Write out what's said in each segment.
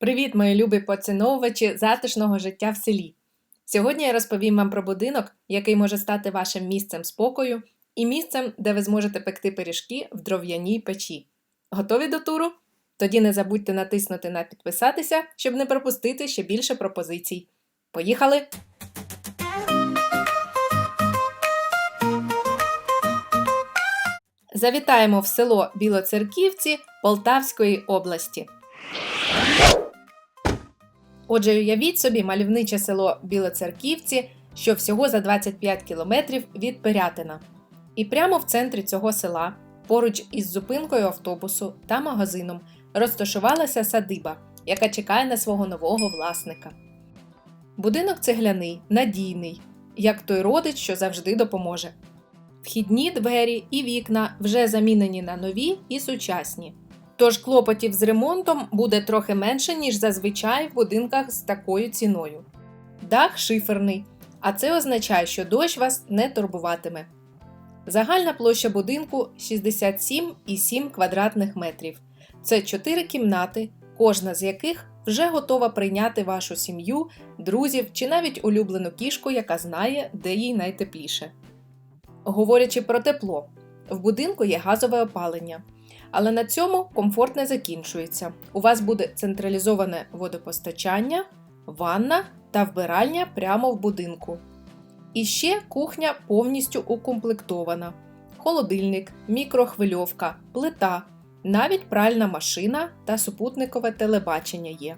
Привіт, мої любі поціновувачі затишного життя в селі. Сьогодні я розповім вам про будинок, який може стати вашим місцем спокою і місцем, де ви зможете пекти пиріжки в дров'яній печі. Готові до туру? Тоді не забудьте натиснути на підписатися, щоб не пропустити ще більше пропозицій. Поїхали! Завітаємо в село Білоцерківці Полтавської області. Отже, уявіть собі мальовниче село Білоцерківці, що всього за 25 кілометрів від Пирятина. І прямо в центрі цього села, поруч із зупинкою автобусу та магазином, розташувалася садиба, яка чекає на свого нового власника. Будинок цегляний, надійний, як той родич, що завжди допоможе. Вхідні двері і вікна вже замінені на нові і сучасні. Тож клопотів з ремонтом буде трохи менше, ніж зазвичай в будинках з такою ціною. Дах шиферний, а це означає, що дощ вас не турбуватиме. Загальна площа будинку 67,7 квадратних метрів. Це 4 кімнати, кожна з яких вже готова прийняти вашу сім'ю, друзів чи навіть улюблену кішку, яка знає, де їй найтепліше. Говорячи про тепло, в будинку є газове опалення. Але на цьому комфорт не закінчується. У вас буде централізоване водопостачання, ванна та вбиральня прямо в будинку. І ще кухня повністю укомплектована: холодильник, мікрохвильовка, плита, навіть пральна машина та супутникове телебачення є.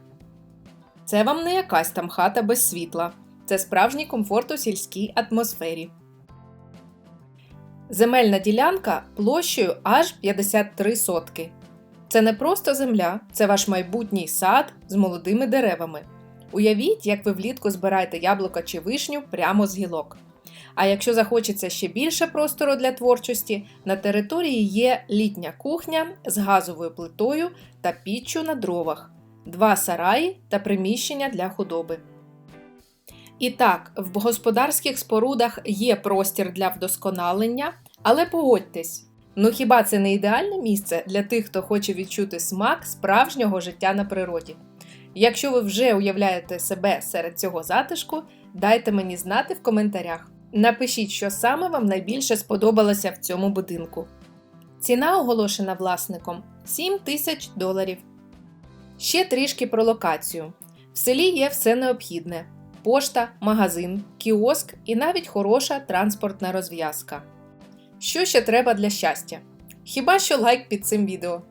Це вам не якась там хата без світла, це справжній комфорт у сільській атмосфері. Земельна ділянка площею аж 53 сотки. Це не просто земля, це ваш майбутній сад з молодими деревами. Уявіть, як ви влітку збираєте яблука чи вишню прямо з гілок. А якщо захочеться ще більше простору для творчості, на території є літня кухня з газовою плитою та піччю на дровах, два сараї та приміщення для худоби. І так, в господарських спорудах є простір для вдосконалення, але погодьтесь, ну хіба це не ідеальне місце для тих, хто хоче відчути смак справжнього життя на природі? Якщо ви вже уявляєте себе серед цього затишку, дайте мені знати в коментарях. Напишіть, що саме вам найбільше сподобалося в цьому будинку. Ціна оголошена власником 7 тисяч доларів. Ще трішки про локацію. В селі є все необхідне: пошта, магазин, кіоск і навіть хороша транспортна розв'язка. Що ще треба для щастя? Хіба що лайк під цим відео.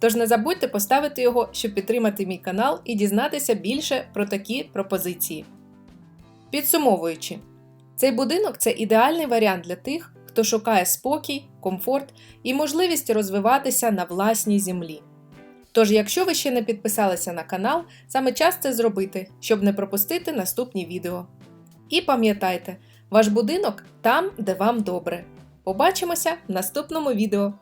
Тож не забудьте поставити його, щоб підтримати мій канал і дізнатися більше про такі пропозиції. Підсумовуючи, цей будинок це ідеальний варіант для тих, хто шукає спокій, комфорт і можливість розвиватися на власній землі. Тож, якщо ви ще не підписалися на канал, саме час це зробити, щоб не пропустити наступні відео. І пам'ятайте, ваш будинок там, де вам добре. Побачимося в наступному відео!